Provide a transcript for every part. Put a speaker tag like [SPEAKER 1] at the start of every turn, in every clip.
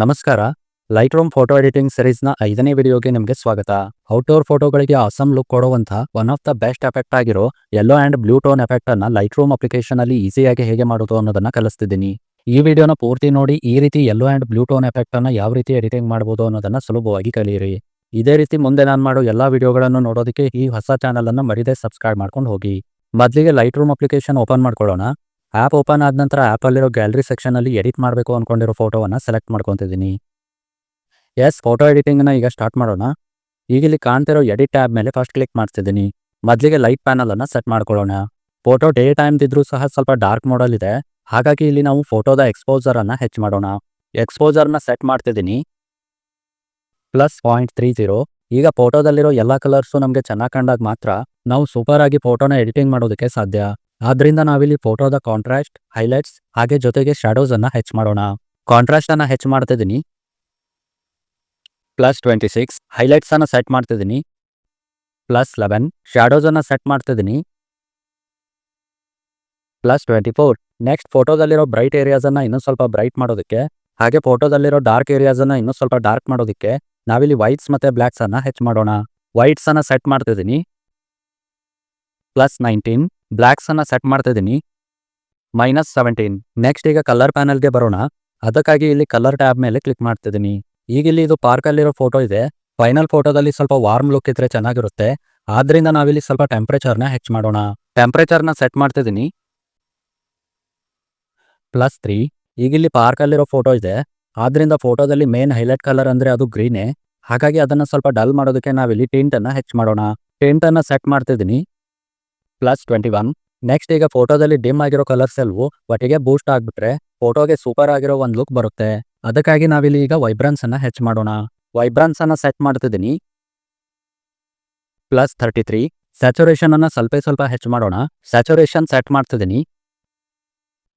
[SPEAKER 1] ನಮಸ್ಕಾರ. Lightroom photo ಎಡಿಟಿಂಗ್ನ ಐದನೇ ವಿಡಿಯೋಗೆ ನಿಮಗೆ ಸ್ವಾಗತ. ಔಟ್ಡೋರ್ ಫೋಟೋಗಳಿಗೆ ಅಸಮ್ ಲುಕ್ ಕೊಡುವಂತಹ one of the best effect ಆಗಿರೋ yellow and blue tone effect ಅನ್ನ ಲೈಟ್ ರೂಮ್ ಅಪ್ಲಿಕೇಶನ್ ಅಲ್ಲಿ ಈಸಿಯಾಗಿ ಹೇಗೆ ಮಾಡೋದು ಅನ್ನೋದನ್ನ ಕಲಿಸ್ತಿದ್ದೀನಿ. ಈ ವಿಡಿಯೋನ ಪೂರ್ತಿ ನೋಡಿ ಈ ರೀತಿ yellow and blue tone effect ಅನ್ನ ಯಾವ ರೀತಿ ಎಡಿಟಿಂಗ್ ಮಾಡಬಹುದು ಅನ್ನೋದನ್ನ ಸುಲಭವಾಗಿ ಕಲಿಯಿರಿ. ಇದೇ ರೀತಿ ಮುಂದೆ ನಾನು ಮಾಡೋ ಎಲ್ಲಾ ವಿಡಿಯೋಗಳನ್ನು ನೋಡೋದಕ್ಕೆ ಈ ಹೊಸ ಚಾನಲ್ ಅನ್ನ ಮರಿದೇ ಸಬ್ಸ್ಕ್ರೈಬ್ ಮಾಡ್ಕೊಂಡು ಹೋಗಿ. ಮೊದಲಿಗೆ ಲೈಟ್ ರೂಮ್ ಅಪ್ಲಿಕೇಶನ್ ಓಪನ್ ಮಾಡ್ಕೊಳ್ಳೋಣ. ಆಪ್ ಓಪನ್ ಆದ ನಂತರ ಆ್ಯಪಲ್ಲಿರೋ ಗ್ಯಾಲರಿ ಸೆಕ್ಷನಲ್ಲಿ ಎಡಿಟ್ ಮಾಡಬೇಕು ಅಂದ್ಕೊಂಡಿರೋ ಫೋಟೋವನ್ನ ಸೆಲೆಕ್ಟ್ ಮಾಡ್ಕೊತಿದ್ದೀನಿ. ಎಸ್ ಫೋಟೋ ಎಡಿಟಿಂಗ್ನ ಈಗ ಸ್ಟಾರ್ಟ್ ಮಾಡೋಣ. ಈಗ ಇಲ್ಲಿ ಕಾಣ್ತಿರೋ ಎಡಿಟ್ ಟ್ಯಾಬ್ ಮೇಲೆ ಫಸ್ಟ್ ಕ್ಲಿಕ್ ಮಾಡ್ತಿದ್ದೀನಿ. ಮೊದಲಿಗೆ ಲೈಟ್ ಪ್ಯಾನಲನ್ನು ಸೆಟ್ ಮಾಡ್ಕೊಳ್ಳೋಣ. ಫೋಟೋ ಡೇ ಟೈಮ್ದಿದ್ರೂ ಸಹ ಸ್ವಲ್ಪ ಡಾರ್ಕ್ ಮಾಡಲ್ ಇದೆ. ಹಾಗಾಗಿ ಇಲ್ಲಿ ನಾವು ಫೋಟೋದ ಎಕ್ಸ್ಪೋಸರನ್ನು ಹೆಚ್ಚು ಮಾಡೋಣ. ಎಕ್ಸ್ಪೋಸರ್ನ ಸೆಟ್ ಮಾಡ್ತಿದ್ದೀನಿ. ಪ್ಲಸ್ ಪಾಯಿಂಟ್ ತ್ರೀ ಜೀರೋ ಈಗ ಫೋಟೋದಲ್ಲಿರೋ ಎಲ್ಲ ಕಲರ್ಸು ನಮಗೆ ಚೆನ್ನಾಗಿ ಕಂಡಾಗ ಮಾತ್ರ ನಾವು ಸೂಪರ್ ಆಗಿ ಫೋಟೋನ ಎಡಿಟಿಂಗ್ ಮಾಡೋದಕ್ಕೆ ಸಾಧ್ಯ. ಆದ್ರಿಂದ ನಾವಿಲ್ಲಿ ಫೋಟೋದ ಕಾಂಟ್ರಾಸ್ಟ್, ಹೈಲೈಟ್ಸ್, ಹಾಗೆ ಜೊತೆಗೆ ಶಾಡೋಸ್ ಅನ್ನ ಹೆಚ್ಚು ಮಾಡೋಣ. ಕಾಂಟ್ರಾಸ್ಟ್ ಅನ್ನ ಹೆಚ್ಚು ಮಾಡ್ತಿದ್ದೀನಿ ಪ್ಲಸ್ ಟ್ವೆಂಟಿ ಸಿಕ್ಸ್, ಹೈಲೈಟ್ಸ್ ಅನ್ನ ಸೆಟ್ ಮಾಡ್ತಿದ್ದೀನಿ ಪ್ಲಸ್ ಲೆವೆನ್ ಶಾಡೋಸ್ ಅನ್ನ ಸೆಟ್ ಮಾಡ್ತಿದ್ದೀನಿ ಪ್ಲಸ್ ಟ್ವೆಂಟಿ ಫೋರ್, ನೆಕ್ಸ್ಟ್ ಫೋಟೋದಲ್ಲಿರೋ ಬ್ರೈಟ್ ಏರಿಯಾಸ್ ಅನ್ನ ಇನ್ನೂ ಸ್ವಲ್ಪ ಬ್ರೈಟ್ ಮಾಡೋದಕ್ಕೆ, ಹಾಗೆ ಫೋಟೋದಲ್ಲಿರೋ ಡಾರ್ಕ್ ಏರಿಯಾಸ್ ಅನ್ನ ಇನ್ನೂ ಸ್ವಲ್ಪ ಡಾರ್ಕ್ ಮಾಡೋದಕ್ಕೆ, ನಾವಿಲ್ಲಿ ವೈಟ್ಸ್ ಮತ್ತೆ ಬ್ಲ್ಯಾಕ್ಸ್ ಅನ್ನ ಹೆಚ್ಚು ಮಾಡೋಣ. ವೈಟ್ಸ್ ಅನ್ನ ಸೆಟ್ ಮಾಡ್ತಿದ್ದೀನಿ ಪ್ಲಸ್ ನೈನ್ಟೀನ್ ಬ್ಲ್ಯಾಕ್ಸ್ ಅನ್ನ ಸೆಟ್ ಮಾಡ್ತಿದ್ದೀನಿ ಮೈನಸ್ ಸೆವೆಂಟೀನ್ ನೆಕ್ಸ್ಟ್ ಈಗ ಕಲರ್ ಪ್ಯಾನಲ್ಗೆ ಬರೋಣ. ಅದಕ್ಕಾಗಿ ಇಲ್ಲಿ ಕಲರ್ ಟ್ಯಾಬ್ ಮೇಲೆ ಕ್ಲಿಕ್ ಮಾಡ್ತಿದ್ದೀನಿ ಈಗ ಇಲ್ಲಿ ಇದು ಪಾರ್ಕಲ್ಲಿರೋ ಫೋಟೋ ಇದೆ. ಫೈನಲ್ ಫೋಟೋದಲ್ಲಿ ಸ್ವಲ್ಪ ವಾರ್ಮ್ ಲುಕ್ ಇದ್ರೆ ಚೆನ್ನಾಗಿರುತ್ತೆ. ಆದ್ರಿಂದ ನಾವಿಲ್ಲಿ ಸ್ವಲ್ಪ ಟೆಂಪ್ರೇಚರ್ನ ಹೆಚ್ಚು ಮಾಡೋಣ. ಟೆಂಪ್ರೇಚರ್ನ ಸೆಟ್ ಮಾಡ್ತಿದ್ದೀನಿ ಪ್ಲಸ್ ತ್ರೀ ಈಗ ಇಲ್ಲಿ ಪಾರ್ಕ್ ಅಲ್ಲಿರೋ ಫೋಟೋ ಇದೆ. ಆದ್ರಿಂದ ಫೋಟೋದಲ್ಲಿ ಮೇನ್ ಹೈಲೈಟ್ ಕಲರ್ ಅಂದ್ರೆ ಅದು ಗ್ರೀನೇ ಹಾಗಾಗಿ ಅದನ್ನ ಸ್ವಲ್ಪ ಡಲ್ ಮಾಡೋದಕ್ಕೆ ನಾವಿಲ್ಲಿ ಟಿಂಟ್ ಅನ್ನ ಹೆಚ್ಚು ಮಾಡೋಣ. ಟಿಂಟ್ ಅನ್ನ ಸೆಟ್ ಮಾಡ್ತಿದ್ದೀನಿ ಪ್ಲಸ್ ಟ್ವೆಂಟಿ ಒನ್ ನೆಕ್ಸ್ಟ್ ಈಗ ಫೋಟೋದಲ್ಲಿ ಡಿಮ್ ಆಗಿರೋ ಕಲರ್ಸ್ ಎಲ್ಲವೂ ಒಟ್ಟಿಗೆ ಬೂಸ್ಟ್ ಆಗ್ಬಿಟ್ರೆ ಫೋಟೋಗೆ ಸೂಪರ್ ಆಗಿರೋ ಒಂದು ಲುಕ್ ಬರುತ್ತೆ. ಅದಕ್ಕಾಗಿ ನಾವಿಲ್ಲಿ ಈಗ ವೈಬ್ರಾನ್ಸ್ ಅನ್ನ ಹೆಚ್ಚು ಮಾಡೋಣ. ವೈಬ್ರಾನ್ಸ್ ಅನ್ನ ಸೆಟ್ ಮಾಡ್ತಿದ್ದೀನಿ. ಪ್ಲಸ್ ಥರ್ಟಿ ತ್ರೀ ಸ್ಯಾಚುರೇಷನ್ ಅನ್ನ ಸ್ವಲ್ಪ ಸ್ವಲ್ಪ ಹೆಚ್ಚು ಮಾಡೋಣ. ಸ್ಯಾಚುರೇಷನ್ ಸೆಟ್ ಮಾಡ್ತಿದ್ದೀನಿ.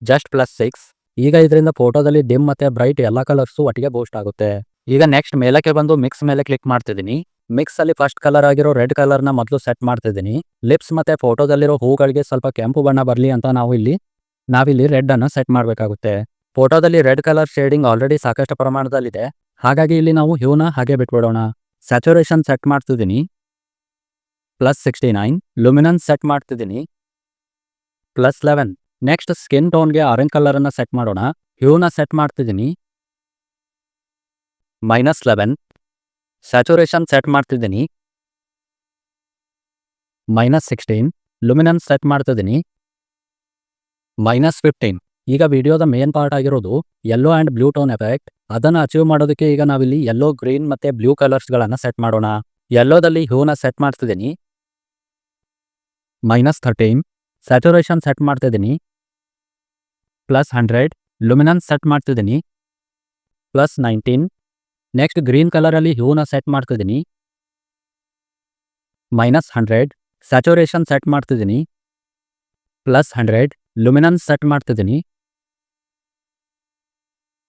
[SPEAKER 1] ಜಸ್ಟ್ ಪ್ಲಸ್ ಸಿಕ್ಸ್ ಈಗ ಇದರಿಂದ ಫೋಟೋದಲ್ಲಿ ಡಿಮ್ ಮತ್ತೆ ಬ್ರೈಟ್ ಎಲ್ಲ ಕಲರ್ಸು ಒಟ್ಟಿಗೆ ಬೂಸ್ಟ್ ಆಗುತ್ತೆ. ಈಗ ನೆಕ್ಸ್ಟ್ ಮೇಲಕ್ಕೆ ಬಂದು ಮಿಕ್ಸ್ ಮೇಲೆ ಕ್ಲಿಕ್ ಮಾಡ್ತಿದ್ದೀನಿ. ಮಿಕ್ಸ್ ಅಲ್ಲಿ ಫಸ್ಟ್ ಕಲರ್ ಆಗಿರೋ ರೆಡ್ ಕಲರ್ನ ಮೊದಲು ಸೆಟ್ ಮಾಡ್ತಿದ್ದೀನಿ. ಲಿಪ್ಸ್ ಮತ್ತೆ ಫೋಟೋದಲ್ಲಿರೋ ಹೂಗಳಿಗೆ ಸ್ವಲ್ಪ ಕೆಂಪು ಬಣ್ಣ ಬರಲಿ ಅಂತ ನಾವು ಇಲ್ಲಿ, ನಾವಿಲ್ಲಿ ರೆಡ್ ಅನ್ನು ಸೆಟ್ ಮಾಡಬೇಕಾಗುತ್ತೆ. ಫೋಟೋದಲ್ಲಿ ರೆಡ್ ಕಲರ್ ಶೇಡಿಂಗ್ ಆಲ್ರೆಡಿ ಸಾಕಷ್ಟು ಪ್ರಮಾಣದಲ್ಲಿದೆ. ಹಾಗಾಗಿ ಇಲ್ಲಿ ನಾವು ಹ್ಯೂನ ಹಾಗೆ ಬಿಟ್ಬಿಡೋಣ. ಸ್ಯಾಚುರೇಷನ್ ಸೆಟ್ ಮಾಡ್ತಿದ್ದೀನಿ. Plus sixty nine. Luminance set ಮಾಡ್ತಿದ್ದೀನಿ. Plus eleven. ನೆಕ್ಸ್ಟ್ ಸ್ಕಿನ್ ಟೋನ್ಗೆ ಆರೆಂಜ್ ಕಲರನ್ನು ಸೆಟ್ ಮಾಡೋಣ. ಹ್ಯೂನ ಸೆಟ್ ಮಾಡ್ತಿದ್ದೀನಿ. Minus eleven. ಸ್ಯಾಚುರೇಷನ್ ಸೆಟ್ ಮಾಡ್ತಿದ್ದೀನಿ. ಮೈನಸ್ ಸಿಕ್ಸ್ಟೀನ್, ಲುಮಿನನ್ಸ್ ಸೆಟ್ ಮಾಡ್ತಿದ್ದೀನಿ. Minus fifteen. ಈಗ ವಿಡಿಯೋದ ಮೇನ್ ಪಾರ್ಟ್ ಆಗಿರೋದು yellow and blue tone effect ಅದನ್ನು ಅಚೀವ್ ಮಾಡೋದಕ್ಕೆ ಈಗ ನಾವಿಲ್ಲಿ ಯೆಲ್ಲೋ ಗ್ರೀನ್ ಮತ್ತೆ ಬ್ಲೂ ಕಲರ್ಸ್ಗಳನ್ನು ಸೆಟ್ ಮಾಡೋಣ. ಯೆಲ್ಲೋದಲ್ಲಿ ಹೂನ ಸೆಟ್ ಮಾಡ್ತಿದ್ದೀನಿ. ಮೈನಸ್ ಥರ್ಟೀನ್, ಸ್ಯಾಚುರೇಷನ್ ಸೆಟ್ ಮಾಡ್ತಿದ್ದೀನಿ. ಪ್ಲಸ್ ಹಂಡ್ರೆಡ್, ಲುಮಿನನ್ಸ್ ಸೆಟ್ ಮಾಡ್ತಿದ್ದೀನಿ. ಪ್ಲಸ್ ನೈನ್ಟೀನ್ ನೆಕ್ಸ್ಟ್ ಗ್ರೀನ್ ಕಲರಲ್ಲಿ ಹ್ಯೂನ ಸೆಟ್ ಮಾಡ್ತಿದ್ದೀನಿ. ಮೈನಸ್ ಹಂಡ್ರೆಡ್ ಸ್ಯಾಚುರೇಷನ್ ಸೆಟ್ ಮಾಡ್ತಿದ್ದೀನಿ. ಪ್ಲಸ್ ಹಂಡ್ರೆಡ್ ಲುಮಿನನ್ಸ್ ಸೆಟ್ ಮಾಡ್ತಿದ್ದೀನಿ.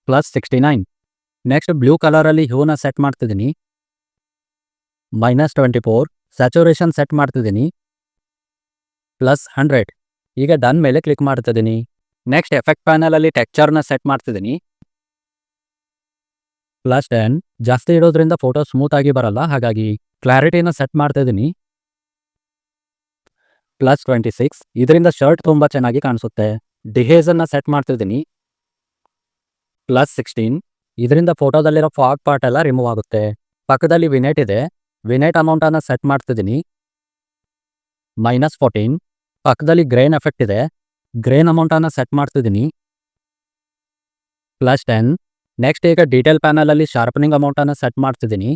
[SPEAKER 1] Plus sixty nine next blue ಕಲರಲ್ಲಿ ಹ್ಯೂನ ಸೆಟ್ ಮಾಡ್ತಿದ್ದೀನಿ. Minus twenty four saturation set ಮಾಡ್ತಿದ್ದೀನಿ. ಪ್ಲಸ್ ಹಂಡ್ರೆಡ್ ಈಗ ಡನ್ ಮೇಲೆ ಕ್ಲಿಕ್ ಮಾಡ್ತಿದ್ದೀನಿ. ನೆಕ್ಸ್ಟ್ ಎಫೆಕ್ಟ್ ಪ್ಯಾನಲಲ್ಲಿ ಟೆಕ್ಚರ್ನ ಸೆಟ್ ಮಾಡ್ತಿದ್ದೀನಿ. ಪ್ಲಸ್ ಟೆನ್ ಜಾಸ್ತಿ ಇಡೋದ್ರಿಂದ ಫೋಟೋ ಸ್ಮೂತ್ ಆಗಿ ಬರಲ್ಲ, ಹಾಗಾಗಿ ಕ್ಲಾರಿಟಿನ ಸೆಟ್ ಮಾಡ್ತಾ ಇದ್ದೀನಿ ಪ್ಲಸ್ ಟ್ವೆಂಟಿ ಸಿಕ್ಸ್ ಇದರಿಂದ ಶರ್ಟ್ ತುಂಬ ಚೆನ್ನಾಗಿ ಕಾಣಿಸುತ್ತೆ. ಡಿಹೇಸನ್ನು ಸೆಟ್ ಮಾಡ್ತಿದ್ದೀನಿ ಪ್ಲಸ್ ಸಿಕ್ಸ್ಟೀನ್ ಇದರಿಂದ ಫೋಟೋದಲ್ಲಿರೋ ಫಾಗ್ ಪಾರ್ಟ್ ಎಲ್ಲ ರಿಮೂವ್ ಆಗುತ್ತೆ. ಪಕ್ಕದಲ್ಲಿ ವಿನೆಟ್ ಇದೆ. ವಿನೆಟ್ ಅಮೌಂಟನ್ನು ಸೆಟ್ ಮಾಡ್ತಿದ್ದೀನಿ ಮೈನಸ್ ಫೋರ್ಟೀನ್ ಪಕ್ಕದಲ್ಲಿ ಗ್ರೇನ್ ಎಫೆಕ್ಟ್ ಇದೆ. ಗ್ರೇನ್ ಅಮೌಂಟನ್ನು ಸೆಟ್ ಮಾಡ್ತಿದ್ದೀನಿ ಪ್ಲಸ್ ಟೆನ್ ನೆಕ್ಸ್ಟ್ ಈಗ ಡೀಟೇಲ್ ಪ್ಯಾನಲಲ್ಲಿ ಶಾರ್ಪನಿಂಗ್ ಅಮೌಂಟನ್ನು ಸೆಟ್ ಮಾಡ್ತಿದ್ದೀನಿ.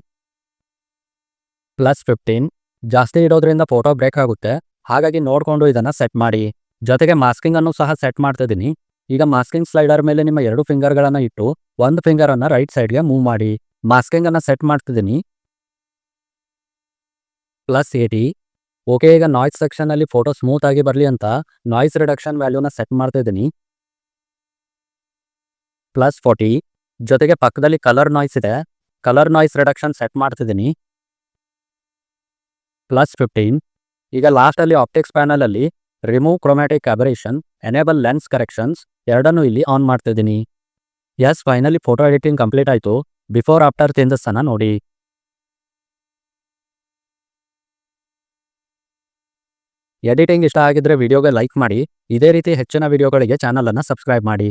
[SPEAKER 1] ಪ್ಲಸ್ ಫಿಫ್ಟೀನ್ ಜಾಸ್ತಿ ಇಡೋದ್ರಿಂದ ಫೋಟೋ ಬ್ರೇಕ್ ಆಗುತ್ತೆ. ಹಾಗಾಗಿ ನೋಡಿಕೊಂಡು ಇದನ್ನು ಸೆಟ್ ಮಾಡಿ. ಜೊತೆಗೆ ಮಾಸ್ಕಿಂಗನ್ನು ಸಹ ಸೆಟ್ ಮಾಡ್ತಿದ್ದೀನಿ. ಈಗ ಮಾಸ್ಕಿಂಗ್ ಸ್ಲೈಡರ್ ಮೇಲೆ ನಿಮ್ಮ ಎರಡು ಫಿಂಗರ್ಗಳನ್ನು ಇಟ್ಟು ಒಂದು ಫಿಂಗರನ್ನು ರೈಟ್ ಸೈಡ್ಗೆ ಮೂವ್ ಮಾಡಿ. ಮಾಸ್ಕಿಂಗನ್ನು ಸೆಟ್ ಮಾಡ್ತಿದ್ದೀನಿ. ಪ್ಲಸ್ ಏಯ್ಟಿ ಓಕೆ ಈಗ ನಾಯ್ಸ್ ಸೆಕ್ಷನಲ್ಲಿ ಫೋಟೋ ಸ್ಮೂತ್ ಆಗಿ ಬರಲಿ ಅಂತ ನಾಯ್ಸ್ ರಿಡಕ್ಷನ್ ವ್ಯಾಲ್ಯೂನ ಸೆಟ್ ಮಾಡ್ತಿದ್ದೀನಿ. ಪ್ಲಸ್ ಫೋರ್ಟಿ ಜೊತೆಗೆ ಪಕ್ಕದಲ್ಲಿ ಕಲರ್ ನಾಯ್ಸ್ ಇದೆ. ಕಲರ್ ನಾಯ್ಸ್ ರಿಡಕ್ಷನ್ ಸೆಟ್ ಮಾಡ್ತಿದ್ದೀನಿ. ಪ್ಲಸ್ ಫಿಫ್ಟೀನ್ ಈಗ ಲಾಸ್ಟಲ್ಲಿ optics ಪ್ಯಾನಲಲ್ಲಿ remove chromatic aberration enable lens corrections ಎರಡನ್ನೂ ಇಲ್ಲಿ ಆನ್ ಮಾಡ್ತಿದ್ದೀನಿ. Yes finally photo editing complete ಆಯಿತು. ಬಿಫೋರ್ ಆಫ್ಟರ್ ಚೇಂಜಸ್ ಅನ್ನ ನೋಡಿ. ಎಡಿಟಿಂಗ್ ಇಷ್ಟ ಆಗಿದ್ರೆ ವಿಡಿಯೋಗೆ ಲೈಕ್ ಮಾಡಿ. ಇದೇ ರೀತಿ ಹೆಚ್ಚಿನ ವಿಡಿಯೋಗಳಿಗೆ ಚಾನಲ್ ಅನ್ನ ಸಬ್ಸ್ಕ್ರೈಬ್ ಮಾಡಿ.